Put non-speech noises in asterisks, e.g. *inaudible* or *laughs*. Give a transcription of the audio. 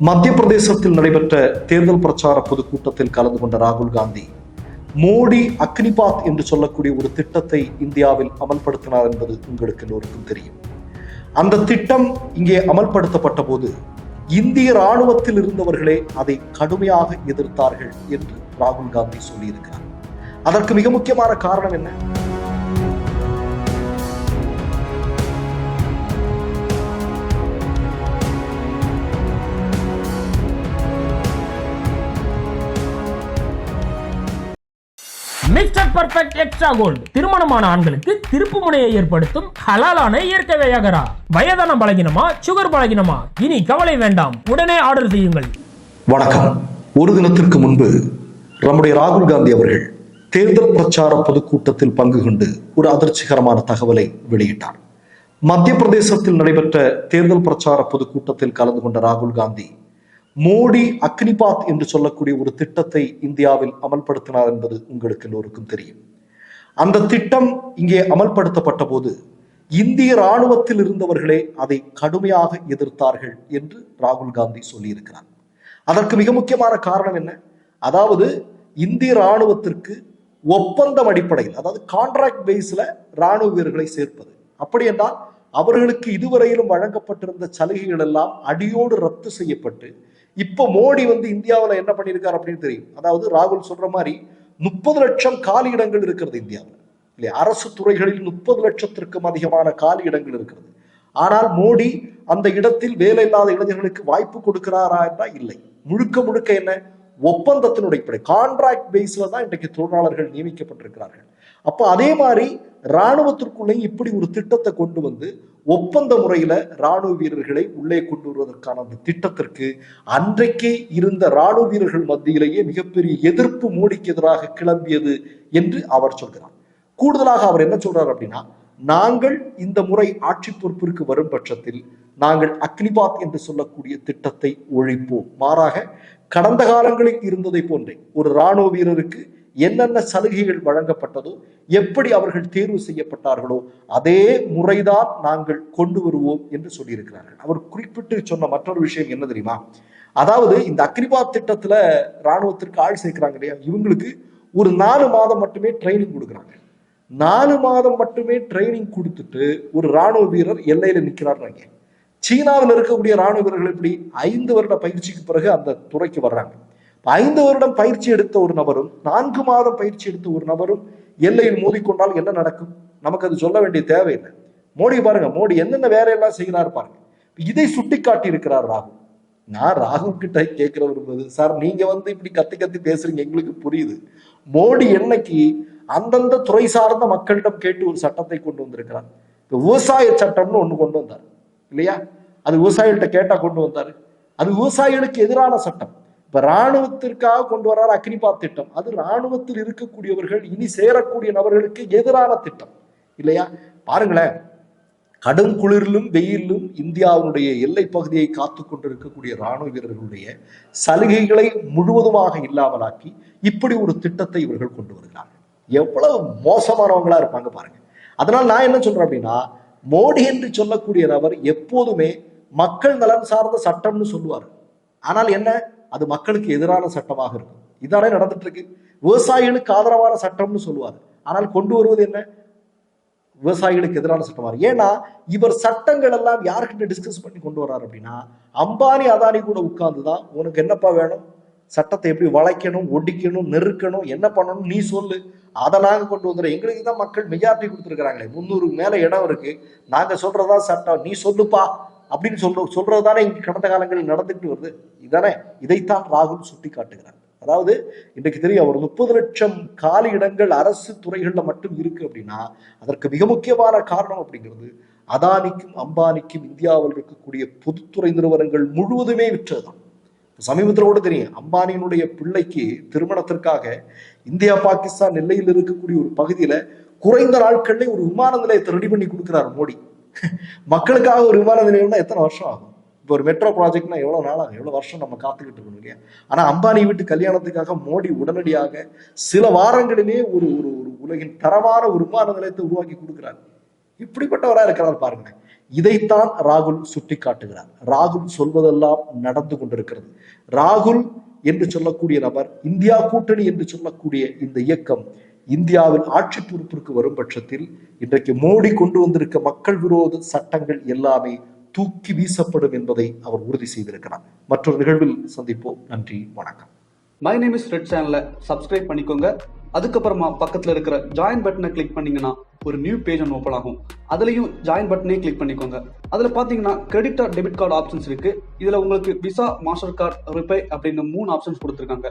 மத்திய பிரதேசத்தில் நடைபெற்ற தேர்தல் பிரச்சார பொதுக்கூட்டத்தில் கலந்து கொண்ட ராகுல் காந்தி மோடி அக்னிபாத் என்று சொல்லக்கூடிய ஒரு திட்டத்தை இந்தியாவில் அமல்படுத்தினார் என்பது உங்களுக்கு எல்லோருக்கும் தெரியும். அந்த திட்டம் இங்கே அமல்படுத்தப்பட்ட போது இந்திய ராணுவத்தில் இருந்தவர்களே அதை கடுமையாக எதிர்த்தார்கள் என்று ராகுல் காந்தி சொல்லியிருக்கிறார். அதற்கு மிக முக்கியமான காரணம் என்ன? மிஸ்டர் பர்ஃபெக்ட் எக்ஸ்ட்ரா கோல்டு திருமணமான ஆண்களுக்கு திருப்பு முனையை ஏற்படுத்தும் ஹலாலான இயற்கை வியாகரா. வயதான பலகினமா சுகர் பலகினமா? இனி கவலை வேண்டாம். உடனே ஆர்டர் செய்யுங்கள். வணக்கம். ஒரு தினத்திற்கு முன்பு நம்முடைய ராகுல் காந்தி அவர்கள் தேர்தல் பிரச்சார பொதுக்கூட்டத்தில் பங்கு கொண்டு ஒரு அதிர்ச்சிகரமான தகவலை வெளியிட்டார். மத்திய பிரதேசத்தில் நடைபெற்ற தேர்தல் பிரச்சார பொதுக்கூட்டத்தில் கலந்து கொண்ட ராகுல் காந்தி மோடி அக்னிபாத் என்று சொல்லக்கூடிய ஒரு திட்டத்தை இந்தியாவில் அமல்படுத்தினார் என்பது உங்களுக்கு எல்லோருக்கும் தெரியும். அந்த திட்டம் இங்கே அமல்படுத்தப்பட்ட போது இந்திய ராணுவத்தில் இருந்தவர்களே அதை கடுமையாக எதிர்த்தார்கள் என்று ராகுல் காந்தி சொல்லியிருக்கிறார். அதற்கு மிக முக்கியமான காரணம் என்ன? அதாவது இந்திய ராணுவத்திற்கு ஒப்பந்தம் அடிப்படையில் அதாவது கான்ட்ராக்ட் பேஸ்ல ராணுவ வீரர்களை சேர்ப்பது. அப்படி என்றால் அவர்களுக்கு இதுவரையிலும் வழங்கப்பட்டிருந்த சலுகைகள் எல்லாம் அடியோடு ரத்து செய்யப்பட்டு இப்போ மோடி வந்து இந்தியாவில் என்ன பண்ணியிருக்கார் அப்படின்னு தெரியும். அதாவது ராகுல் சொல்ற மாதிரி முப்பது லட்சம் காலி இடங்கள் இருக்கிறது இந்தியாவில். இல்லையா? அரசு துறைகளில் முப்பது லட்சத்திற்கும் அதிகமான காலி இடங்கள் இருக்கிறது. ஆனால் மோடி அந்த இடத்தில் வேலை இல்லாத இளைஞர்களுக்கு வாய்ப்பு கொடுக்கிறாரா என்றால் இல்லை. முழுக்க முழுக்க என்ன? ஒப்பந்தத்தினுடைய கான்ட்ராக்ட் பேஸ்ல தான் இன்றைக்கு தொழிலாளர்கள் நியமிக்கப்பட்டிருக்கிறார்கள். அப்போ அதே மாதிரி இராணுவத்திற்குள்ளே இப்படி ஒரு திட்டத்தை கொண்டு வந்து ஒப்பந்த முறையில ராணுவ வீரர்களை உள்ளே கொண்டு வருவதற்கான அந்த திட்டத்திற்கு அன்றைக்கே இருந்த ராணுவ வீரர்கள் மத்தியிலேயே மிகப்பெரிய எதிர்ப்பு மோடிக்கு எதிராக கிளம்பியது என்று அவர் சொல்கிறார். கூடுதலாக அவர் என்ன சொல்றார் அப்படின்னா நாங்கள் இந்த முறை ஆட்சி பொறுப்பிற்கு வரும் பட்சத்தில் நாங்கள் அக்னிபாத் என்று சொல்லக்கூடிய திட்டத்தை ஒழிப்போம். மாறாக கடந்த காலங்களில் இருந்ததை போன்றே ஒரு ராணுவ வீரருக்கு என்னென்ன சலுகைகள் வழங்கப்பட்டதோ எப்படி அவர்கள் தேர்வு செய்யப்பட்டார்களோ அதே முறைதான் நாங்கள் கொண்டு வருவோம் என்று சொல்லியிருக்கிறார்கள். அவர் குறிப்பிட்டு சொன்ன மற்றொரு விஷயம் என்ன தெரியுமா? அதாவது இந்த அக்ரிபாத் திட்டத்துல ராணுவத்திற்கு ஆள் சேர்க்கிறாங்க இல்லையா? இவங்களுக்கு ஒரு நாலு மாதம் மட்டுமே ட்ரைனிங் கொடுக்குறாங்க. நாலு மாதம் மட்டுமே ட்ரைனிங் கொடுத்துட்டு ஒரு ராணுவ வீரர் எல்லையில நிற்கிறாருங்க சீனாவில் இருக்கக்கூடிய ராணுவ வீரர்கள் எப்படி? ஐந்து வருட பயிற்சிக்கு பிறகு அந்த துறைக்கு வர்றாங்க. ஐந்து வருடம் பயிற்சி எடுத்த ஒரு நபரும் நான்கு மாதம் பயிற்சி எடுத்த ஒரு நபரும் எல்லையில் மோதிக்கொண்டால் என்ன நடக்கும்? நமக்கு அது சொல்ல வேண்டிய தேவையில்லை. மோடி பாருங்க மோடி என்னென்ன வேலையெல்லாம் செய்கிறார் பாருங்க. இதை சுட்டி காட்டி இருக்கிறார் ராகுல் நான் ராகுல் கிட்ட கேட்கிற விரும்புது சார் நீங்க வந்து இப்படி கத்தி கத்தி பேசுறீங்க எங்களுக்கு புரியுது. மோடி என்னைக்கு அந்தந்த துறை சார்ந்த மக்களிடம் கேட்டு ஒரு சட்டத்தை கொண்டு வந்திருக்கிறார். இப்போ விவசாய சட்டம்னு ஒன்று கொண்டு வந்தார். இல்லையா? அது விவசாயிகள்கிட்ட கேட்டா கொண்டு வந்தாரு. அது விவசாயிகளுக்கு எதிரான சட்டம். இப்ப ராணுவத்திற்காக கொண்டு வர்றாரு அக்னிபாத் திட்டம். அது ராணுவத்தில் இருக்கக்கூடியவர்கள் இனி சேரக்கூடிய நபர்களுக்கு எதிரான திட்டம். இல்லையா? பாருங்களேன். கடும் குளிரிலும் வெயிலும் இந்தியாவுடைய எல்லை பகுதியை காத்து கொண்டிருக்கக்கூடிய ராணுவ வீரர்களுடைய சலுகைகளை முழுவதுமாக இல்லாமலாக்கி இப்படி ஒரு திட்டத்தை இவர்கள் கொண்டு வருகிறார்கள். எவ்வளவு மோசமானவங்களா இருப்பாங்க பாருங்க. அதனால் நான் என்ன சொல்றேன் அப்படின்னா மோடி என்று சொல்லக்கூடிய நபர் எப்போதுமே மக்கள் நலன் சார்ந்த சட்டம்னு சொல்லுவார். ஆனால் என்ன? அது மக்களுக்கு எதிரான சட்டமாக இருக்கும். இதானே நடந்துட்டு இருக்கு விவசாயிகளுக்கு ஆதரவான சட்டம்னு சொல்லுவார் ஆனால் கொண்டு வருவது என்ன? விவசாயிகளுக்கு எதிரான சட்டமாக ஏன்னா இவர் சட்டங்கள் எல்லாம் யார்கிட்ட டிஸ்கஸ் பண்ணி கொண்டு வர்றாரு அப்படின்னா அம்பானி அதானி கூட உட்கார்ந்து தான் உனக்கு என்னப்பா வேணும்? சட்டத்தை எப்படி வளைக்கணும் ஒடிக்கணும் நெருக்கணும் என்ன பண்ணணும் நீ சொல்லு. அதை நாங்கள் கொண்டு வந்துடும் எங்களுக்கு தான் மக்கள் மெஜாரிட்டி கொடுத்துருக்குறாங்களே. முந்நூறுக்கு மேலே இடம் இருக்கு. நாங்கள் சொல்றதா சட்டம். நீ சொல்லுப்பா. அப்படின்னு சொல்ற சொல்றதுதானே இங்கு கடந்த காலங்களில் நடந்துட்டு வருது. இதானே? இதைத்தான் ராகுல் சுட்டி காட்டுகிறார் அதாவது இன்றைக்கு தெரியும் ஒரு முப்பது லட்சம் காலி இடங்கள் அரசு துறைகளில் மட்டும் இருக்கு அப்படின்னா அதற்கு மிக முக்கியமான காரணம் அப்படிங்கிறது அதானிக்கும் அம்பானிக்கும் இந்தியாவில் இருக்கக்கூடிய பொதுத்துறை நிறுவனங்கள் முழுவதுமே விற்றதுதான். சமீபத்தில் கூட தெரியும் அம்பானியினுடைய பிள்ளைக்கு திருமணத்திற்காக இந்தியா பாகிஸ்தான் எல்லையில் இருக்கக்கூடிய ஒரு பகுதியில குறைந்த நாட்கள்ல ஒரு விமான நிலையத்தை ரெடி பண்ணி கொடுக்கிறார் மோடி. *laughs* மக்களுக்காக ஒரு விமான நிலையம்னா எத்தனை வருஷம் ஆகும்? இப்போ ஒரு மெட்ரோ ப்ராஜெக்ட்னா எவ்வளவு நாள் ஆகும்? எவ்வளவு வருஷம் நம்ம காத்துக்கிட்டு இருக்கணும் இல்லையா? ஆனா அம்பானி வீட்டு கல்யாணத்துக்காக மோடி உடனடியாக சில வாரங்களிலே ஒரு ஒரு ஒரு உலகின் தரமான ஒரு விமான நிலையத்தை உருவாக்கி கொடுக்கிறார். இப்படிப்பட்டவரா இருக்கிறார் பாருங்க. இதைத்தான் ராகுல் சுட்டி காட்டுகிறார் ராகுல் சொல்வதெல்லாம் நடந்து கொண்டிருக்கிறது. ராகுல் என்று சொல்லக்கூடிய நபர் இந்தியா கூட்டணி என்று சொல்லக்கூடிய இந்த இயக்கம் இந்தியாவில் ஆட்சி பொறுப்பிற்கு வரும் பட்சத்தில் இன்றைக்கு மோடி கொண்டு வந்திருக்க மக்கள் விரோத சட்டங்கள் எல்லாமே தூக்கி வீசப்படும் என்பதை அவர் உறுதி செய்திருக்கிறார். மற்றொரு நிகழ்வில் சந்திப்போம். நன்றி வணக்கம். மை நேம் இஸ் ரெட் சேனலை சப்ஸ்கிரைப் பண்ணிக்கோங்க. அதுக்கப்புறமா பக்கத்தில் இருக்கிற ஜாயின் பட்டனை கிளிக் பண்ணீங்கன்னா ஒரு நியூ பேஜ் ஒன்று ஓப்பன் ஆகும். அதுலேயும் ஜாயின் பட்டனே கிளிக் பண்ணிக்கோங்க. அதில் பார்த்தீங்கன்னா credit or debit card options இருக்கு. இதில் உங்களுக்கு விசா மாஸ்டர் கார்டு ரிப்பே அப்படின்னு மூணு ஆப்ஷன்ஸ் கொடுத்துருக்காங்க.